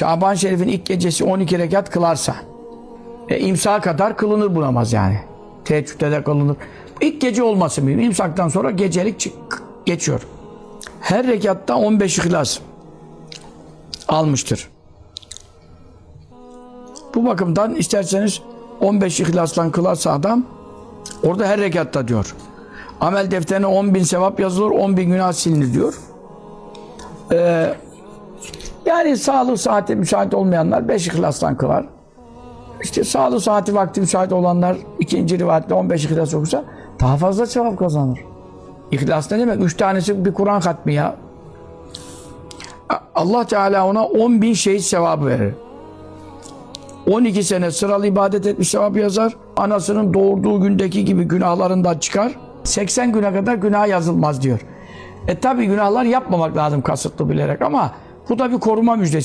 Şaban Şerif'in ilk gecesi 12 rekat kılarsa e, imsaha kadar kılınır bu namaz yani. Teheccüde de kılınır. İlk gece olması mühim. İmsaktan sonra gecelik çık- geçiyor. Her rekatta 15 ihlas almıştır. Bu bakımdan isterseniz 15 ihlastan kılarsa adam orada her rekatta diyor. Amel defterine 10 bin sevap yazılır, 10 bin günah silinir diyor. Ee, yani sağlık saati müsait olmayanlar 5 ihlastan kılar. İşte sağlık saati vakti müsait olanlar ikinci rivayette 15 ihlas okursa daha fazla sevap kazanır. İhlas ne demek? Üç tanesi bir Kur'an hatmi ya. Allah Teala ona 10 bin şehit sevabı verir. 12 sene sıralı ibadet etmiş sevap yazar. Anasının doğurduğu gündeki gibi günahlarından çıkar. 80 güne kadar günah yazılmaz diyor. E tabi günahlar yapmamak lazım kasıtlı bilerek ama bu da bir koruma müjdesidir.